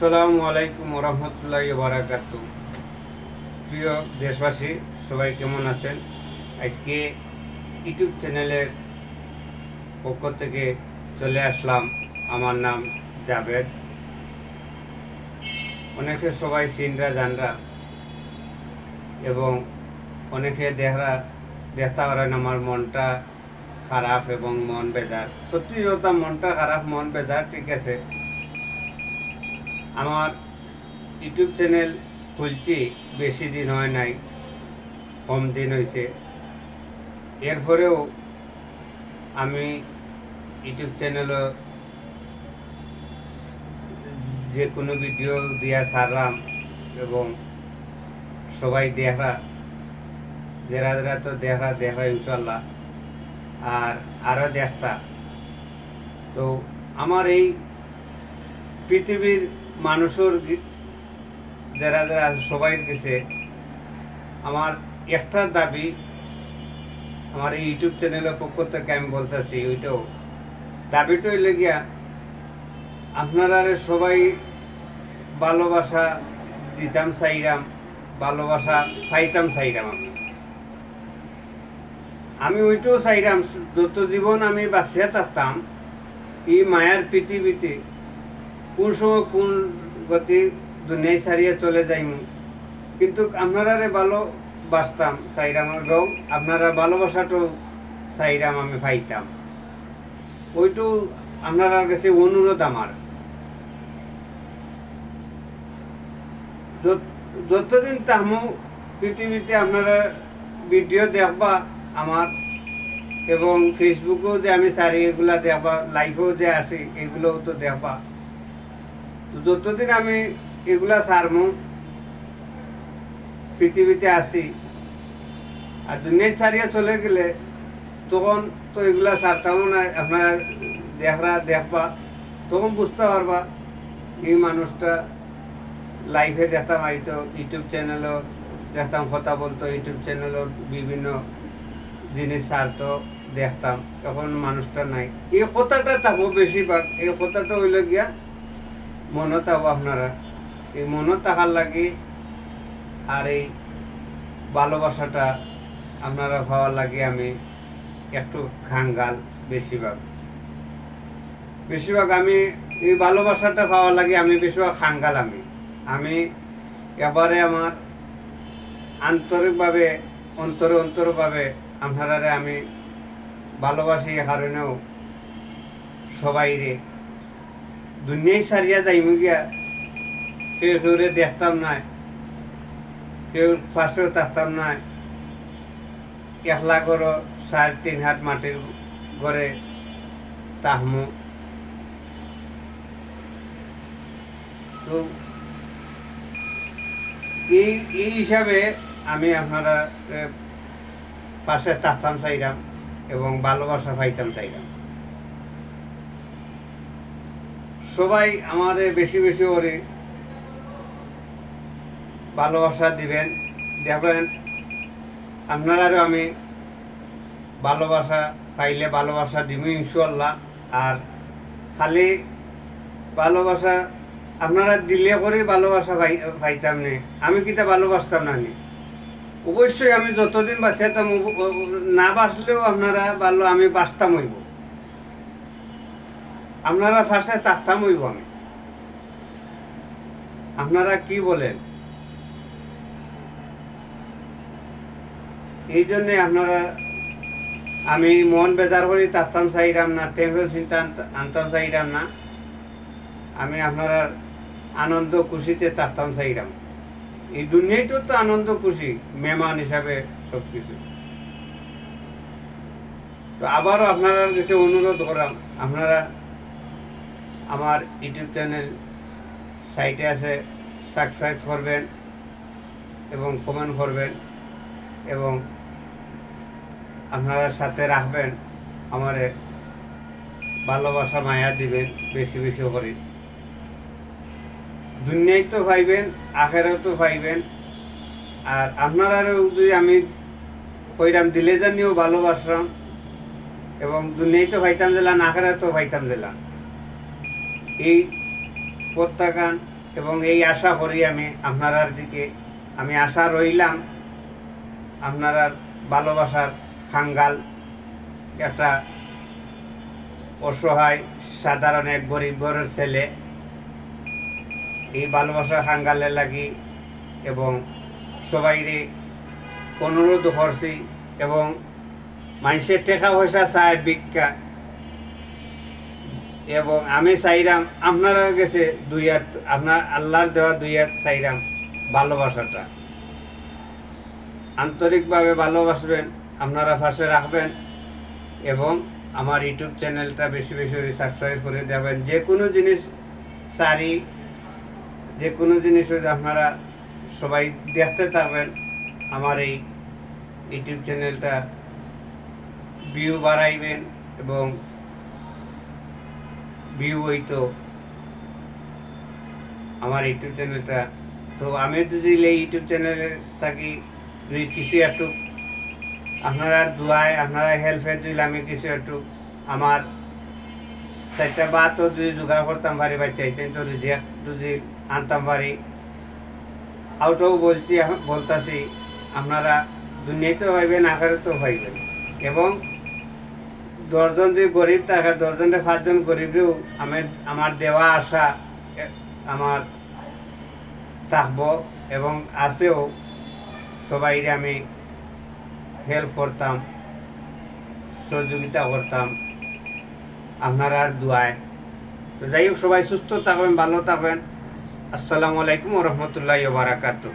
আসসালামু আলাইকুম রহমতুল্লাহ বারাকাত প্রিয় দেশবাসী, সবাই কেমন আছেন? আজকে ইউটিউব চ্যানেলের পক্ষ থেকে চলে আসলাম। আমার নাম জাভেদ। অনেকে সবাই জানরা এবং অনেকে দেখরা দেখতে পারেন আমার মনটা খারাপ এবং মন বেজার। সত্যি কথা, মনটা খারাপ, মন বেজার, ঠিক আছে। আমার ইউটিউব চ্যানেল খুলছি, বেশি দিন হয় নাই, কম দিন হয়েছে এরপরেও আমি ইউটিউব চ্যানেলও যে কোনো ভিডিও দিয়া সারলাম এবং সবাই দেখরা যারা যারা তো দেখরা দেখরা ইনশাল্লাহ আর আরও দেখতা। তো আমার এই পৃথিবীর মানুষের যারা যারা সবাই গেছে। আমার একটা দাবি আমার এই ইউটিউব চ্যানেলের পক্ষ থেকে আমি বলতেছি, ওইটাও। দাবিটা হইলে গিয়া, আপনারা সবাই ভালোবাসা দিতাম, চাইরাম। ভালোবাসা পাইতাম, চাইরাম আমি। আমি ওইটাও চাইরাম, যত জীবন আমি বাঁচিয়া থাকতাম, এই মায়ার পৃথিবীতে কোন সময় কোন গতি দুনিয়ায় ছাড়িয়ে চলে যাইম। কিন্তু আপনারা ভালো বাসতাম, চাইরাম এবং আপনারা ভালোবাসাটাও চাইরাম আমি পাইতাম। ওইটু আপনার কাছে অনুরোধ আমার। যত- যতদিন তাহমু পৃথিবীতে আপনারা ভিডিও দেখবা আমার, এবং ফেসবুকেও যে আমি সারি এগুলা দেখবা লাইভেও যে আসি, এগুলোও তো দেখবা। তো যতদিন আমি এগুলা সারমু, পৃথিবীতে আসি, আর দুনিয়া ছাড়িয়ে চলে গেলে, তখন তো এগুলা সারতামও না, আপনারা দেখরা দেখবা, তখন বুঝতে পারবা, এই মানুষটা লাইভে দেখতাম হয়তো ইউটিউব চ্যানেলও দেখতাম, কথা বলতো, ইউটিউব চ্যানেলও বিভিন্ন জিনিস সারতো, দেখতাম, এখন মানুষটা নাই। এই কথাটা থাকব বেশিরভাগ, এই কথাটা হইল গিয়া মনত হব আপনারা। এই মনত থাকার লাগে আর এই ভালোবাসাটা আপনারা পাওয়ার লাগে আমি একটু খাঙ্গাল বেশিরভাগ। বেশিরভাগ আমি এই ভালোবাসাটা পাওয়ার লাগে আমি বেশিরভাগ খাঙ্গাল আমি। আমি এবারে আমার আন্তরিকভাবে, অন্তরে অন্তরভাবে আপনারারে আমি ভালোবাসি কারণেও সবাই রে দুনিয়ায় সারিয়া যাইমু গিয়া কেউ কেউরে দেখতাম নাই। কেউ পাশেও থাকতাম নাই। একলা করো সাড়ে তিন হাত মাটির ঘরে তাহমু। তো, এই এই হিসাবে আমি আপনারা পাশে থাকতাম চাইলাম এবং ভালোবাসা পাইতাম চাইলাম সবাই আমারে বেশি বেশি করে ভালোবাসা দিবেন। দেখবেন আপনারারও আমি ভালোবাসা পাইলে ভালোবাসা দিব ইনশাল্লাহ আর খালি ভালোবাসা আপনারা দিলে করে ভালোবাসা পাই, পাইতাম নে। আমি কিতা ভালোবাসতাম না নি। অবশ্যই আমি যতদিন বাঁচাতাম না বাঁচলেও আপনারা ভালো, আমি বাঁচতাম হইব। আপনারা ফাঁসে থাকতাম হইব আমি। আপনারা কি বলেন? এই জন্যে আপনারা, আমি মন বেজার করে থাকতাম চাইরাম না, টেনশন চিন্তা আনত- আনতাম চাইরাম না। আমি আপনারা আনন্দ খুশিতে থাকতাম চাইরাম এই দুনিয়াইটো তো আনন্দ খুশি, মেহমান হিসাবে সব কিছু তো আবারও আপনারা কাছে অনুরোধ করাম, আপনারা আমার ইউটিউব চ্যানেল সাইটে আছে সাবস্ক্রাইব করবেন এবং কমেন্ট করবেন এবং আপনারা সাথে রাখবেন, আমারে ভালোবাসা, মায়া দিবেন বেশি বেশি করে। দুনিয়ায় তো পাইবেন আখেরাও তো পাইবেন আর আপনারাও যদি আমি কইরাম, দিলে জানিও ভালোবাসলাম এবং দুনিয়ায় তো পাইতাম দিলাম আখেরা তো পাইতাম দিলাম এই প্রত্যাখ্যান এবং এই আশা করি আমি আপনারার দিকে, আমি আশা রইলাম আপনারার ভালোবাসার খাঙ্গাল। একটা অসহায়, সাধারণ এক গরিব ঘরের ছেলে। এই ভালোবাসার খাঙ্গালে লাগি এবং সবাইরে অনুরোধ করছি এবং মানুষের টাকা পয়সা চায় ভিক্ষা। এবং আমি চাইরাম আপনারা গেছে দুই হাত, আপনার আল্লাহর দেওয়া দুই হাত চাইরাম ভালোবাসাটা। আন্তরিকভাবে ভালোবাসবেন, আপনারা পাশে রাখবেন এবং আমার ইউটিউব চ্যানেলটা বেশি বেশি করে সাবস্ক্রাইব করে দেবেন। যে কোনো জিনিস সারি যে কোনো জিনিস আপনারা সবাই দেখতে থাকবেন। আমার এই ইউটিউব চ্যানেলটা ভিউ বাড়াইবেন এবং ভিউ হইতো আমার ইউটিউব চ্যানেলটা। তো আমি যদি এই ইউটিউব চ্যানেলে থাকি, যদি কিছু একটু আপনারা দোয়ায়, আপনারা হেল্পে দিলে আমি কিছু একটু আমার চারটা বাতও যদি জোগাড় করতাম পারি, বা চাইতেন তো যদি আনতাম পারি। আউটও বলছি বলতাছি, আপনারা দুনিয়াতেও পাইবেন আকারেতেও পাইবেন এবং দশজন যদি গরিব থাকে দশজনে পাঁচজন গরিবেও আমি আমার দেওয়া আশা আমার থাকব এবং আছেও, সবাইরে আমি হেল্প করতাম, সহযোগিতা করতাম। আপনারা আর দোয়ায়। তো যাই হোক, সবাই সুস্থ থাকবেন, ভালো থাকবেন। আসসালামু আলাইকুম রহমতুল্লাহ বারাকাতু